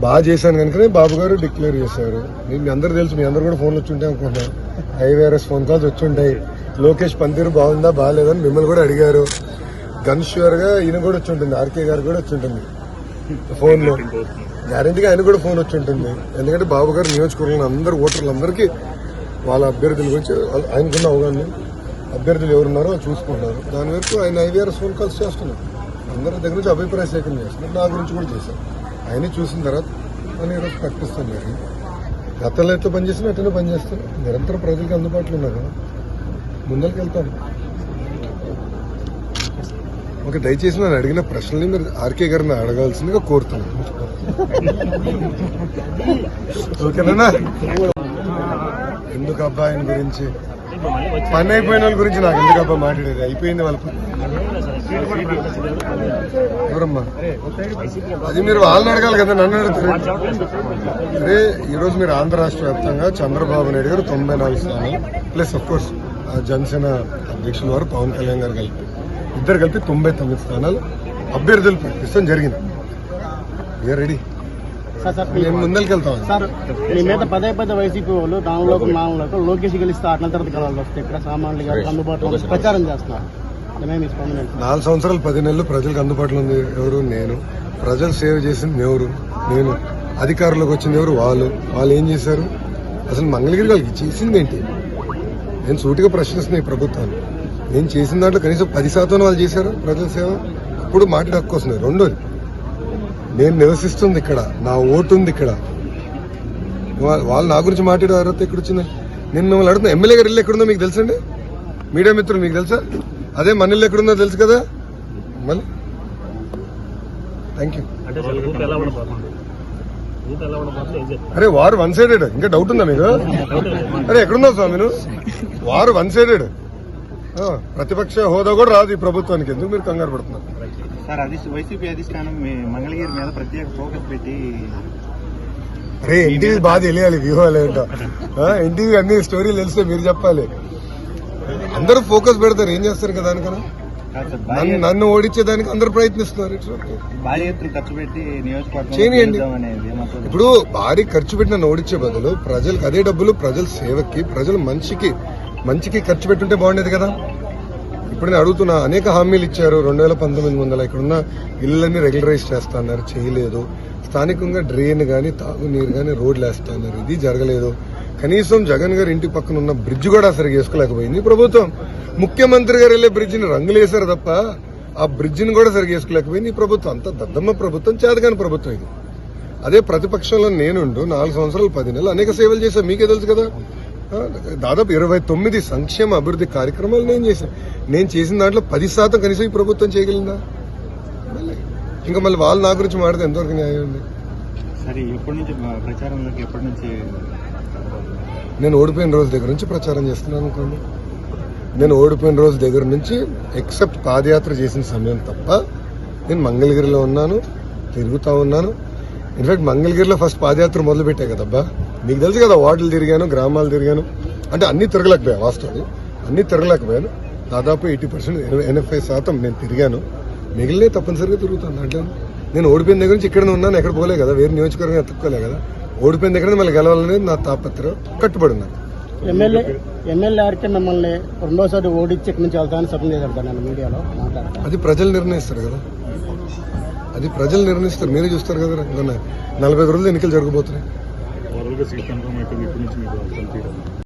బాగా చేశాను కనుకనే బాబు గారు డిక్లేర్ చేశారు. మీ- అందరూ తెలుసు మీ అందరు కూడా ఫోన్లు వచ్చి ఉంటాయి అనుకుంటున్నాను ఐవీఆర్ఎస్ ఫోన్ కాల్స్ వచ్చి ఉంటాయి లోకేష్ పందిరు బాగుందా బాగాలేదని మిమ్మల్ని కూడా అడిగారు. గన్గా ఈయన కూడా వచ్చి ఉంటుంది ఆర్కే గారు కూడా వచ్చి ఉంటుంది ఫోన్లో. గ్యారంటీగా ఆయన కూడా ఫోన్ వచ్చి ఉంటుంది ఎందుకంటే బాబు గారు నియోజకవర్గంలో అందరు ఓటర్లందరికీ వాళ్ళ అభ్యర్థుల గురించి ఆయనకున్న అవగాహన అభ్యర్థులు ఎవరున్నారో చూసుకుంటారు చూసుకుంటున్నారు. దాని వరకు ఆయన ఐవీఆర్ఎస్ ఫోన్ కాల్స్ చేస్తున్నారు. అందరి దగ్గర నుంచి అభిప్రాయ సేకరణ చేస్తున్నారు. నా గురించి కూడా చేశారు. ఆయన చూసిన తర్వాత మనం ఈరోజు ప్రకటిస్తాం మరి. గతంలో ఎట్లా పనిచేసినా అట్లనే పనిచేస్తాను నిరంతరం ప్రజలకు అందుబాటులో ఉన్నారు కదా ముందరికి వెళ్తాను. ఒక దయచేసి నన్ను అడిగిన ప్రశ్నల్ని మీరు ఆర్కే గారిని అడగాల్సిందిగా కోరుతున్నాను. ఓకేనా ఎందుకు అబ్బా ఆయన గురించి? పని అయిపోయిన వాళ్ళ గురించి నాకు ఎందుకు అబ్బా మాట్లాడేది? అయిపోయింది వాళ్ళ ఎవరమ్మా? అది మీరు వాళ్ళని అడగాలి కదా నన్ను అడుగుతారు అదే ఈరోజు మీరు ఆంధ్ర రాష్ట్ర వ్యాప్తంగా చంద్రబాబు నాయుడు గారు తొంభై నాలుగు స్థానాలు ప్లస్ అఫ్ కోర్స్ జనసేన అధ్యక్షుల వారు పవన్ కళ్యాణ్ గారు కలిపి ఇద్దరు కలిపి తొంభై తొమ్మిది స్థానాలు అభ్యర్థులు ప్రకటిస్తాం జరిగింది. వీఆర్ రెడీ సార్ సార్ మేము ముందరికి వెళ్తాం సార్ మీ మీద పదే పదే వైసీపీ వాళ్ళు మామూలుగా లోకేష్ గెలిస్తే ఆటల తర్వాత కలవాలి. వస్తే ఇక్కడ సామాన్లు గారు అందుబాటులో. ప్రచారం చేస్తున్నారు? నాలుగు సంవత్సరాలు పది నెలలు ప్రజలకు అందుబాటులో ఉంది ఎవరు? నేను. ప్రజలు సేవ చేసింది ఎవరు? నేను. అధికారంలోకి వచ్చింది ఎవరు? వాళ్ళు. వాళ్ళు ఏం చేశారు? అసలు మంగళగిరి వాళ్ళకి చేసింది ఏంటి? నేను సూటిగా ప్రశ్నిస్తున్నాయి ప్రభుత్వాన్ని నేను చేసిన దాంట్లో కనీసం పది శాతం వాళ్ళు చేశారు ప్రజల సేవ. అప్పుడు మాట్లాడే హక్కు వస్తుంది. రెండోది నేను నివసిస్తుంది ఇక్కడ. నా ఓటు ఉంది ఇక్కడ. వాళ్ళు నా గురించి మాట్లాడే అర్హత ఇక్కడ వచ్చింది? నేను మిమ్మల్ని అడుగుతున్నా. ఎమ్మెల్యే గారు ఇల్లు ఎక్కడుందో మీకు తెలుసండి? మీడియా మిత్రులు మీకు తెలుసా? అదే మన ఇల్లు ఎక్కడుందో తెలుసు కదా? మళ్ళీ. థ్యాంక్ యూ అరే వారు వన్ సైడెడ్ ఇంకా డౌట్ ఉందా మీకు? అరే ఎక్కడున్నావు స్వామి వారు వన్ సైడెడ్ ప్రతిపక్ష హోదా కూడా రాదు ఈ ప్రభుత్వానికి. ఎందుకు మీరు కంగారు పడుతున్నారు? సార్ అది వైసీపీ అధిష్టానం మీ మంగళగిరి మీద ప్రత్యేక ఫోకస్ పెట్టి అరే ఎన్టీవీ బాగా తెలియాలి వ్యూహాలు ఏంటో. ఎన్టీవీ అన్ని స్టోరీలు తెలిస్తే మీరు చెప్పాలి. అందరూ ఫోకస్ పెడతారు ఏం చేస్తారు కదా సార్, నన్ను ఓడించేదానికి అందరూ ప్రయత్నిస్తున్నారు భారీ ఖర్చు పెట్టి మాత్రం ఇప్పుడు భారీ ఖర్చు పెట్టిన నన్ను ఓడించే బదులు ప్రజలకు అదే డబ్బులు ప్రజల సేవకి ప్రజల మంచికి మంచికి ఖర్చు పెట్టుంటే బాగుండేది కదా? ఇప్పుడు నేను అడుగుతున్నా అనేక హామీలు ఇచ్చారు రెండు వేల పంతొమ్మిది వందల ఇక్కడున్న ఇళ్ళని రెగ్యులరైజ్ చేస్తా అన్నారు చేయలేదు. స్థానికంగా డ్రైన్ కానీ తాగునీరు కానీ రోడ్లు వేస్తా అన్నారు ఇది జరగలేదు. కనీసం జగన్ గారి ఇంటి పక్కన ఉన్న బ్రిడ్జ్ కూడా సరిగా వేసుకోలేకపోయింది. ప్రభుత్వం ముఖ్యమంత్రి గారు వెళ్ళే బ్రిడ్జిని రంగులేశారు తప్ప ఆ బ్రిడ్జిని కూడా సరిగా వేసుకోలేకపోయింది ఈ ప్రభుత్వం. అంత దద్దమ్మ ప్రభుత్వం చేతగాని ప్రభుత్వం ఇది. అదే ప్రతిపక్షంలో నేనుండు నాలుగు సంవత్సరాలు పది నెలలు అనేక సేవలు చేశాను. మీకే తెలుసు కదా. దాదాపు ఇరవై తొమ్మిది సంక్షేమ అభివృద్ధి కార్యక్రమాలు నేను చేశాను. నేను చేసిన దాంట్లో పది శాతం కనీసం ఈ ప్రభుత్వం చేయగలిందా మళ్ళీ ఇంకా మళ్ళీ వాళ్ళు నా గురించి మాట్లాడితే ఎంతవరకు న్యాయం ఉంది? సరే ఎప్పటి నుంచి ప్రచారంలోకి ఎప్పటి నుంచి నేను ఓడిపోయిన రోజు దగ్గర నుంచి ప్రచారం చేస్తున్నాను అనుకోండి. నేను ఓడిపోయిన రోజు దగ్గర నుంచి ఎక్సెప్ట్ పాదయాత్ర చేసిన సమయం తప్ప నేను మంగళగిరిలో ఉన్నాను తిరుగుతూ ఉన్నాను. ఇన్ఫాక్ట్ మంగళగిరిలో ఫస్ట్ పాదయాత్ర మొదలుపెట్టా కదబ్బా. మీకు తెలుసు కదా వార్డులు తిరిగాను గ్రామాలు తిరిగాను. అంటే అన్ని తిరగలేకపోయా వాస్తవం అన్ని తిరగలేకపోయాను. దాదాపు ఎయిటీ పర్సెంట్ ఎనభై శాతం నేను తిరిగాను. మిగిలిన తప్పనిసరిగా తిరుగుతాను దాంట్లో. నేను ఓడిపోయిన దగ్గర నుంచి ఇక్కడనే ఉన్నాను ఎక్కడ పోలే కదా వేరే నియోజకవర్గం ఎత్తుక్కోలే కదా. ఓడిపోయిన దగ్గర మళ్ళీ గెలవాలనేది నా తాపత్రం కట్టుబడి ఉన్నాను ఎమ్మెల్యే ఎమ్మెల్యే ఆర్కే మిమ్మల్ని రెండోసారి ఓడించి ఇక్కడి నుంచి వెళ్తామని సభ్యం చేశారు నేను మీడియాలో మాట్లాడతాను. అది ప్రజలు నిర్ణయిస్తారు కదా. అది ప్రజలు నిర్ణయిస్తారు మీరే చూస్తారు కదా. నలభై ఐదు రోజులు ఎన్నికలు జరగబోతున్నాయి.